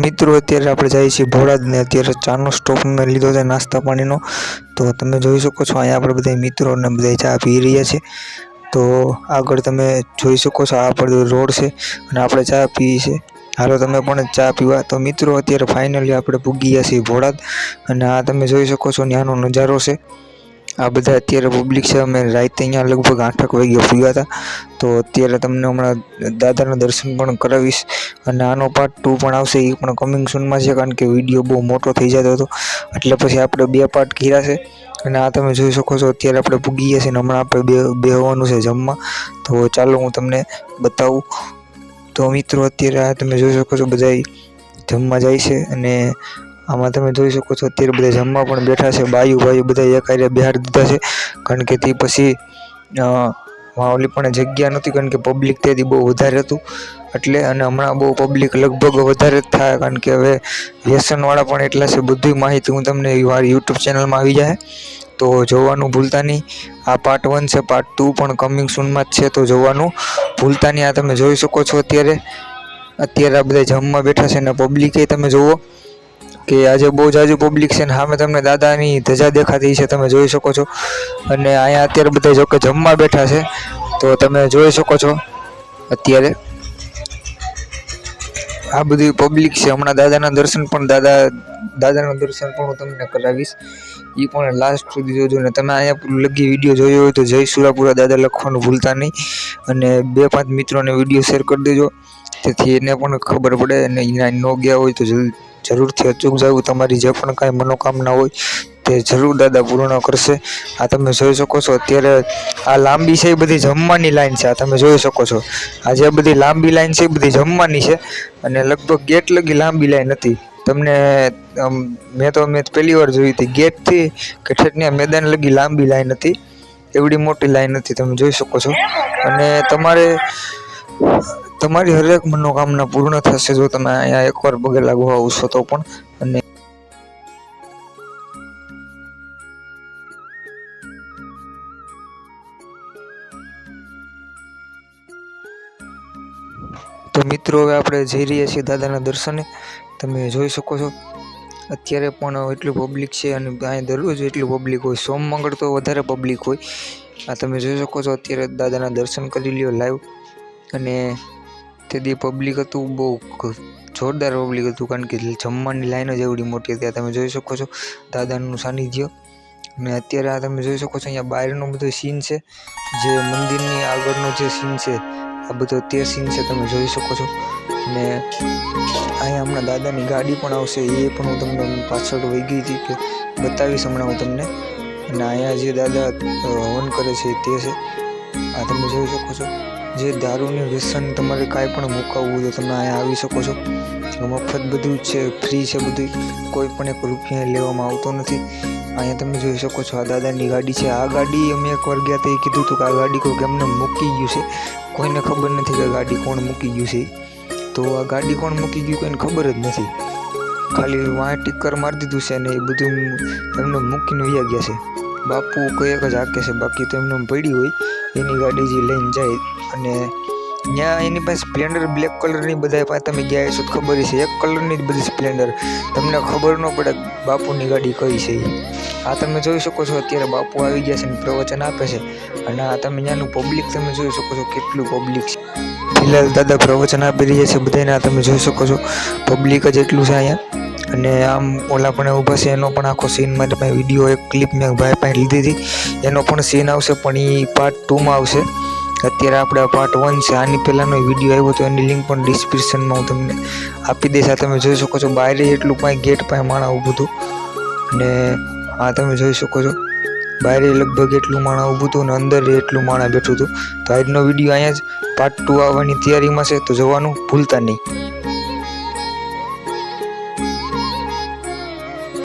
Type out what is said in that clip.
મિત્રો, અત્યારે આપણે જઈએ છીએ ભોળાજ ને અત્યારે ચાનો સ્ટોપ મેં લીધો છે નાસ્તા પાણીનો. તો તમે જોઈ શકો છો, અહીંયા આપણે બધા મિત્રોને બધા ચા પી રહ્યા છે. તો આગળ તમે જોઈ શકો છો, આ આપણે રોડ છે અને આપણે ચા પીએ છીએ. હાલો, તમે પણ ચા પીવા. તો મિત્રો, અત્યારે ફાઇનલી આપણે પૂગી ગયા છીએ ભોળાજ. અને આ તમે જોઈ શકો છો, ત્યાંનો નજારો છે. આ બધા અત્યારે પબ્લિક છે. અમે રાતે અહીંયા લગભગ આઠક વાગ્યા પૂગ્યા હતા. તો અત્યારે તમને હમણાં દાદાના દર્શન પણ કરાવીશ. અને આનો પાર્ટ ટુ પણ આવશે, એ પણ કમિંગ સૂનમાં છે, કારણ કે વીડિયો બહુ મોટો થઈ જતો હતો. એટલે પછી આપણે બે પાર્ટ કર્યા છે. અને આ તમે જોઈ શકો છો, અત્યારે આપણે પૂગી ગયા છીએ હમણાં આપણે બે, બેહવાનું છે જમવા. તો ચાલો હું તમને બતાવું. તો મિત્રો, અત્યારે આ તમે જોઈ શકો છો બધા જમવા જાય છે. અને આમાં તમે જોઈ શકો છો, અત્યારે બધા જમવા પણ બેઠા છે, બાયુ બાયુ બધા એક આરે બિહાર દીધા છે, કારણ કે તે પછી ઓલી પણ જગ્યા નહોતી, કારણ કે પબ્લિક તેથી બહુ વધારે હતું, એટલે અને હમણાં બહુ પબ્લિક લગભગ વધારે જ થાય, કારણ કે હવે વ્યસનવાળા પણ એટલા છે, બધી માહિતી હું તમને મારી યુટ્યુબ ચેનલમાં આવી જાય, તો જોવાનું ભૂલતા નહીં, આ પાર્ટ વન છે પાર્ટ ટુ પણ કમિંગ સૂનમાં જ છે, તો જોવાનું ભૂલતા નહીં, આ તમે જોઈ શકો છો અત્યારે અત્યારે આ બધા જમવા બેઠા છે ને પબ્લિકે તમે જુઓ કે આજે બહુ જાજુ પબ્લિક છે ને સામે તમને દાદાની ધજા દેખાતી છે, તમે જોઈ શકો છો. અને અહીંયા અત્યારે બધા જો કે જમવા બેઠા છે, તો તમે જોઈ શકો છો અત્યારે. આ બધી પબ્લિક છે. હમણાં દાદાના દર્શન પણ દાદા, દાદાના દર્શન પણ હું તમને કરાવીશ. એ પણ લાસ્ટ સુધી જોજો. ને તમે અહીંયા લગી વીડિયો જોયો હોય તો જય સુરાપુરા દાદા લખવાનું ભૂલતા નહીં. અને બે પાંચ મિત્રોને વીડિયો શેર કરી દેજો. તેથી એને પણ ખબર પડે અને એના ન ગયા હોય તો જલ્દી જરૂરથી અચૂક જવું તમારી જે પણ કાંઈ મનોકામના હોય તે જરૂર દાદા પૂર્ણ કરશે. આ તમે જોઈ શકો છો, અત્યારે આ લાંબી છે એ બધી જમવાની લાઈન છે, આ તમે જોઈ શકો છો. આ જે બધી લાંબી લાઈન છે એ બધી જમવાની છે અને લગભગ ગેટ લગી લાંબી લાઈન હતી. તમને મેં તો મેં પહેલી વાર જોઈ હતી ગેટથી કે ઠેઠને મેદાન લગી લાંબી લાઈન હતી. એવડી મોટી લાઈન હતી, તમે જોઈ શકો છો. અને તમારે તમારી હરેક મનોકામના પૂર્ણ થશે. જો તમે અહીંયા એકવાર પગે લાગવા આવશો તો પણ. અને તો મિત્રો, હવે આપણે જઈ રહ્યા છીએ દાદાના દર્શને. તમે જોઈ શકો છો. અત્યારે પણ એટલું પબ્લિક છે અને અહીંયા દરરોજ એટલું પબ્લિક હોય. સોમ મંગળ તો વધારે પબ્લિક હોય. આ તમે જોઈ શકો છો, અત્યારે દાદાના દર્શન કરી લ્યો લાઈવ અને તે દી પબ્લિક હતું, બહુ જોરદાર પબ્લિક હતું, કારણ કે જમવાની લાઈન જ એવડી મોટી હતી. આ તમે જોઈ શકો છો, દાદાનું સાનિધ્ય. અને અત્યારે આ તમે જોઈ શકો છો, અહીંયા બહારનો બધો સીન છે. જે મંદિરની આગળનો જે સીન છે, આ બધો તે સીન છે, તમે જોઈ શકો છો. અને અહીંયા હમણાં દાદાની ગાડી પણ આવશે, એ પણ હું તમને પાછળ વહી ગઈ હતી કે બતાવીશ હમણાં હું તમને. અને અહીંયા જે દાદા હોન કરે છે, તે છે. આ તમે જોઈ શકો છો. જે દારૂનું વ્યસન તમારે કાંઈ પણ મુકાવવું હોય તો તમે અહીંયા આવી શકો છો. મફત બધું જ છે, ફ્રી છે બધું, કોઈ પણ એક રૂપિયા લેવામાં આવતો નથી. અહીંયા તમે જોઈ શકો છો આ દાદાની ગાડી છે. આ ગાડી અમે એકવાર ગયા તો એ કીધું હતું કે આ ગાડી કોઈ કેમને મૂકી ગયું છે. કોઈને ખબર નથી કે ગાડી કોણ મૂકી ગયું છે. તો આ ગાડી કોણ મૂકી ગયું કોઈને ખબર જ નથી. ખાલી વાંય ટીકર મારી દીધું છે અને એ બધું એમને મૂકીને ગયા છે. બાપુ કોઈ જ હાકે છે. બાકી તો એમને પડી હોય. એની ગાડી જે લઈને જાય અને ત્યાં એની પાસે સ્પ્લેન્ડર બ્લેક કલરની બધા પાસે તમે ગયા છો ખબર છે એક કલરની જ બધી સ્પ્લેન્ડર. તમને ખબર ન પડે બાપુની ગાડી કઈ છે આ તમે જોઈ શકો છો અત્યારે બાપુ આવી ગયા છે અને પ્રવચન આપે છે. અને આ તમે ત્યાંનું પબ્લિક તમે જોઈ શકો છો કેટલું પબ્લિક છે. ફિલહાલ દાદા પ્રવચન આપી રહ્યા છે બધાને આ તમે જોઈ શકો છો. પબ્લિક જ એટલું છે અહીંયા. અને આમ ઓલા પણ ઊભા છે એનો પણ આખો સીન મેં પાસે વીડિયો એક ક્લિપ મેં ભાઈ પાસે લીધી હતી. એનો પણ સીન આવશે, પણ એ પાર્ટ ટુમાં આવશે. અત્યારે આપણે પાર્ટ વન છે. આની પહેલાંનો વીડિયો આવ્યો તો એની લિંક પણ ડિસ્ક્રિપ્શનમાં હું તમને આપી દઈશ. આ તમે જોઈ શકો છો બહાર એટલું પાસે ગેટ પાસે માણા ઊભું હતું. અને આ તમે જોઈ શકો છો બહાર લગભગ એટલું માણા ઊભું હતું અને અંદર એટલું માણા બેઠું હતું. તો આજનો વીડિયો અહીંયા જ પાર્ટ ટુ આવવાની તૈયારીમાં છે. તો જોવાનું ભૂલતા નહીં.